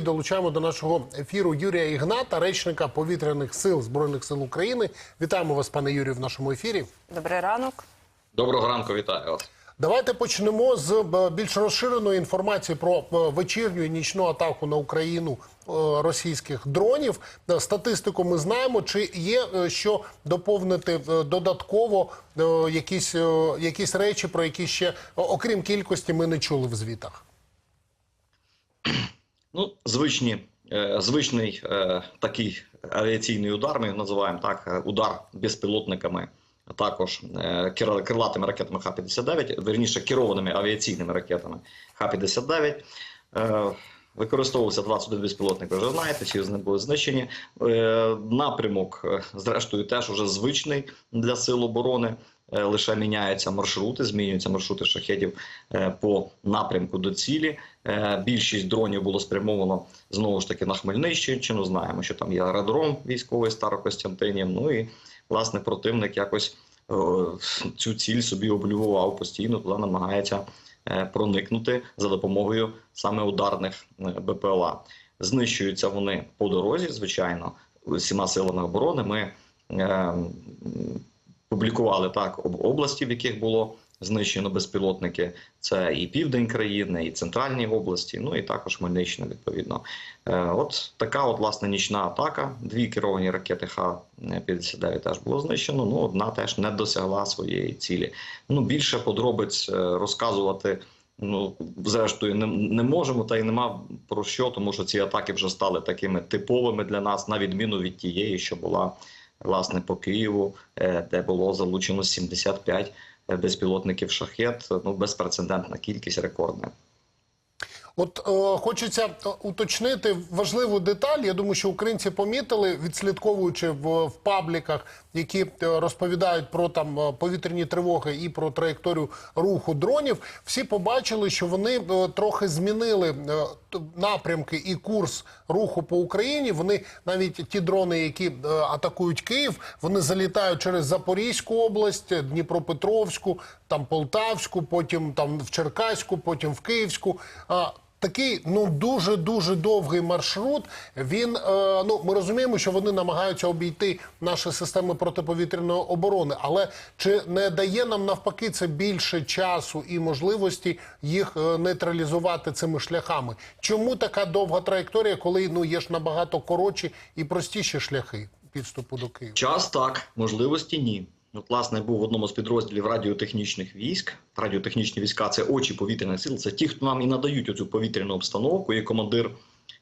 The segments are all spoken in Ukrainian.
Долучаємо до нашого ефіру Юрія Ігната, речника повітряних сил збройних сил України. Вітаємо вас, пане Юрію, в нашому ефірі. Добрий ранок. Доброго ранку, вітаю вас. Давайте почнемо з е, більш розширеної інформації про е, вечірню і нічну атаку на Україну е, російських дронів. Статистику ми знаємо. Чи є що доповнити додатково якісь, якісь речі, про які ще окрім кількості ми не чули в звітах? Ну, звичні, е, звичний е, такий авіаційний удар, ми його називаємо так, е, удар безпілотниками, а також крилатими ракетами Х-59, верніше керованими авіаційними ракетами Х-59. Е, Використовувався 21 безпілотник, ви вже знаєте, чи з ним були знищені. Напрямок, зрештою, теж уже звичний для сил оборони. Е, Лише міняються маршрути, змінюються маршрути шахедів е, по напрямку до цілі. Е, Більшість дронів було спрямовано знову ж таки на Хмельниччину. Знаємо, що там є аеродром військовий Старокостянтинів. Ну і власне противник якось цю ціль собі облював постійно, туди намагається проникнути за допомогою саме ударних БПЛА. Знищуються вони по дорозі, звичайно, всіма силами оборони. Ми е, публікували так об області, в яких було знищено безпілотники. Це і південь країни, і центральні області, ну і також Хмельниччина, відповідно. Е, от така от власне нічна атака. Дві керовані ракети Х-59 теж було знищено. Ну одна теж не досягла своєї цілі. Ну більше подробиць е, розказувати. Ну, зрештою, не, не можемо та й нема про що, тому що ці атаки вже стали такими типовими для нас, на відміну від тієї, що була власне по Києву, е, де було залучено 75 безпілотників шахет. Ну безпрецедентна кількість рекордна. От е, хочеться е, уточнити важливу деталь. Я думаю, що українці помітили, відслідковуючи в, в пабліках, які е, розповідають про там е, повітряні тривоги і про траєкторію руху дронів. Всі побачили, що вони е, трохи змінили е, напрямки і курс руху по Україні. Вони навіть ті дрони, які е, атакують Київ, вони залітають через Запорізьку область, Дніпропетровську, там Полтавську, потім там в Черкаську, потім в Київську. А, Такий ну дуже дуже довгий маршрут. Він е, ну ми розуміємо, що вони намагаються обійти наші системи протиповітряної оборони, але чи не дає нам навпаки це більше часу і можливості їх е, нейтралізувати цими шляхами? Чому така довга траєкторія, коли ну є ж набагато коротші і простіші шляхи підступу до Києва? Час так, можливості ні. От, власне, був в одному з підрозділів радіотехнічних військ. Радіотехнічні війська це очі повітряних сил. Це ті, хто нам і надають оцю повітряну обстановку. І командир,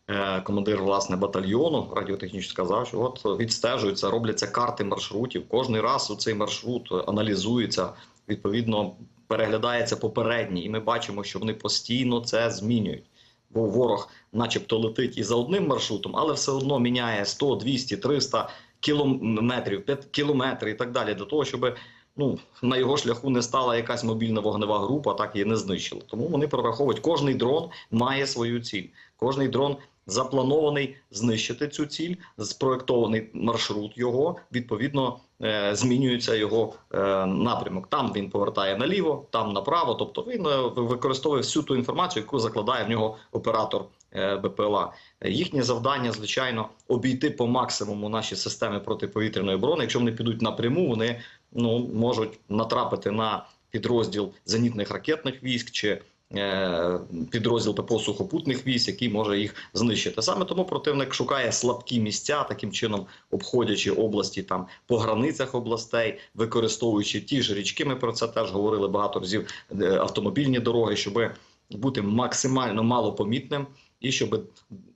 е, командир власне батальйону радіотехнічний сказав, що от відстежуються, робляться карти маршрутів. Кожний раз цей маршрут аналізується, відповідно переглядається попередній, і ми бачимо, що вони постійно це змінюють. Бо ворог, начебто, летить і за одним маршрутом, але все одно міняє 100, 200, 300 кілометрів, 5 кілометрів і так далі, для того, щоб ну, на його шляху не стала якась мобільна вогнева група, так її не знищила. Тому вони прораховують, кожний дрон має свою ціль. Кожний дрон запланований знищити цю ціль, спроектований маршрут його, відповідно, е, змінюється його е, напрямок. Там він повертає наліво, там направо. Тобто він е, використовує всю ту інформацію, яку закладає в нього оператор БПЛА. Їхнє завдання, звичайно, обійти по максимуму наші системи протиповітряної оборони. Якщо вони підуть напряму, вони ну можуть натрапити на підрозділ зенітних ракетних військ чи підрозділ ППО сухопутних військ, який може їх знищити. Саме тому противник шукає слабкі місця, таким чином обходячи області там по границях областей, використовуючи ті ж річки. Ми про це теж говорили багато разів. е, Автомобільні дороги, щоб бути максимально малопомітним. І щоб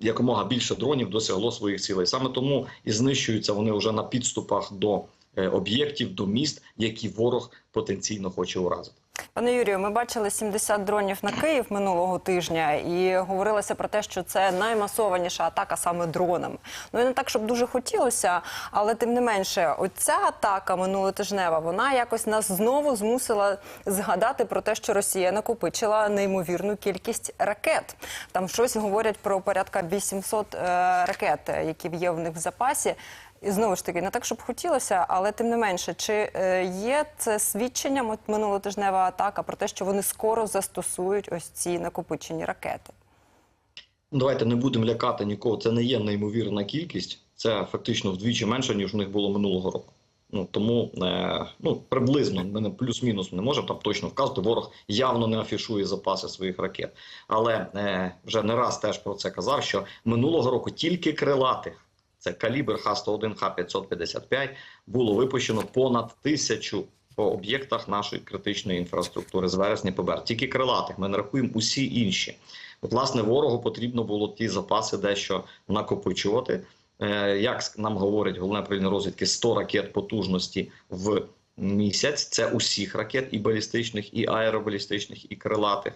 якомога більше дронів досягло своїх цілей. Саме тому і знищуються вони вже на підступах до е, об'єктів, до міст, які ворог потенційно хоче уразити. Пане Юрію, ми бачили 70 дронів на Київ минулого тижня, і говорилося про те, що це наймасованіша атака саме дронами. Ну і не так, щоб дуже хотілося, але тим не менше, оця атака минулотижнева, вона якось нас знову змусила згадати про те, що Росія накопичила неймовірну кількість ракет. Там щось говорять про порядка 800 е, ракет, які є в них в запасі. І знову ж таки, не так, щоб хотілося, але тим не менше, чи е, є це свідченням от минулотижнева атака про те, що вони скоро застосують ось ці накопичені ракети? Ну, Давайте не будемо лякати нікого. Це не є неймовірна кількість. Це фактично вдвічі менше, ніж у них було минулого року. Ну тому е, ну приблизно ми плюс-мінус не можемо там точно вказати. Ворог явно не афішує запаси своїх ракет. Але е, вже не раз теж про це казав, що минулого року тільки крилатих, це калібр Х-101, Х-555, було випущено понад тисячу по об'єктах нашої критичної інфраструктури з вересня по. Тільки крилатих. Ми не рахуємо усі інші. От, власне, ворогу потрібно було ті запаси дещо накопичувати. Е, Як нам говорить головне управління розвідки, 100 ракет потужності в місяць. Це усіх ракет, і балістичних, і аеробалістичних, і крилатих.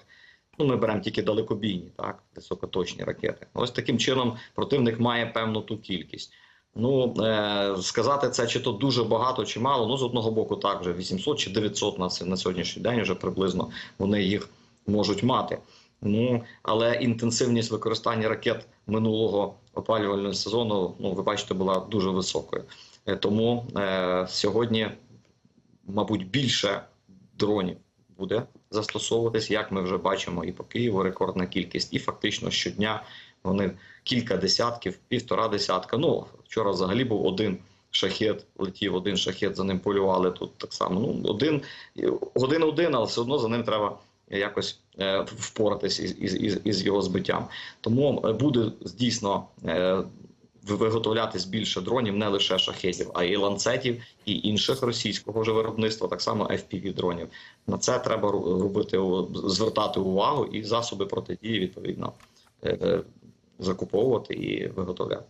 Ну, ми беремо тільки далекобійні, так, високоточні ракети. Ось таким чином противник має певну ту кількість. Ну е, сказати це чи то дуже багато, чи мало. Ну з одного боку, так вже 800 чи 900 на, на сьогоднішній день вже приблизно вони їх можуть мати. Ну але інтенсивність використання ракет минулого опалювального сезону, ну ви бачите, була дуже високою. Е, Тому е, сьогодні, мабуть, більше дронів буде застосовуватись, як ми вже бачимо, і по Києву рекордна кількість, і фактично щодня вони кілька десятків, півтора десятка. Ну вчора взагалі був один шахет, летів один шахет, за ним полювали тут так само. Ну один один один, але все одно за ним треба якось е, впоратись із, із, із, його збиттям. Тому е, буде дійсно. Виготовлятись більше дронів, не лише шахетів, а й ланцетів і інших російського ж виробництва, так само fpv дронів. На це треба робити звертати увагу і засоби протидії відповідно е, закуповувати і виготовляти.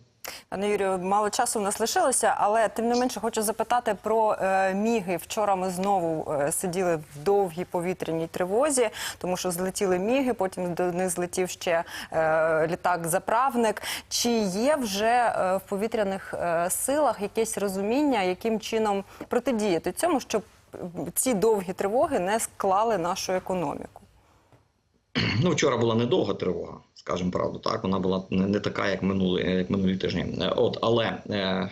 Пане Юрію, мало часу в нас лишилося, але тим не менше хочу запитати про е, міги. Вчора ми знову е, сиділи в довгій повітряній тривозі, тому що злетіли міги, потім до них злетів ще е, літак-заправник. Чи є вже е, в повітряних е, силах якесь розуміння, яким чином протидіяти цьому, щоб ці довгі тривоги не склали нашу економіку? Ну, вчора була недовга тривога, скажімо правду. Так вона була не, така, як минулі, як минулі тижні. Е, От, але е,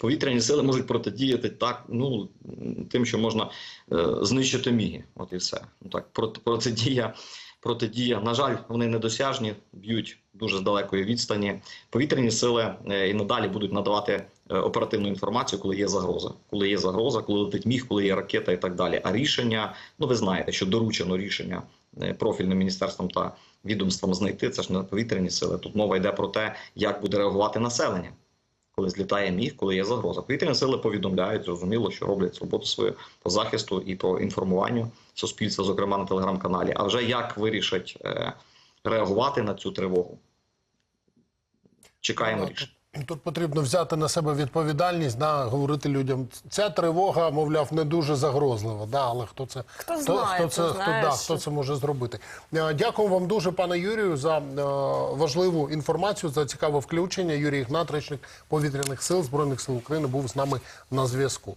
повітряні сили можуть протидіяти так, ну тим, що можна е, знищити міги. От і все. Ну так, проти, протидія, протидія. На жаль, вони недосяжні, б'ють дуже з далекої відстані. Повітряні сили е, і надалі будуть надавати е, оперативну інформацію, коли є загроза. Коли є загроза, коли летить міг, коли є ракета і так далі. А рішення, ну ви знаєте, що доручено рішення профільним міністерством та відомством знайти. Це ж не повітряні сили. Тут мова йде про те, як буде реагувати населення, коли злітає міг, коли є загроза. Повітряні сили повідомляють, зрозуміло, що роблять роботу свою по захисту і по інформуванню суспільства, зокрема на телеграм-каналі. А вже як вирішать е, реагувати на цю тривогу? Чекаємо Ну, рішення. Тут, потрібно взяти на себе відповідальність, да, говорити людям. Ця тривога, мовляв, не дуже загрозлива. Да, але хто це Хто знає, хто, це, хто, да, хто це може зробити? Е, Дякую вам дуже, пане Юрію, за е, важливу інформацію, за цікаве включення. Юрій Ігнат, речник повітряних сил збройних сил України, був з нами на зв'язку.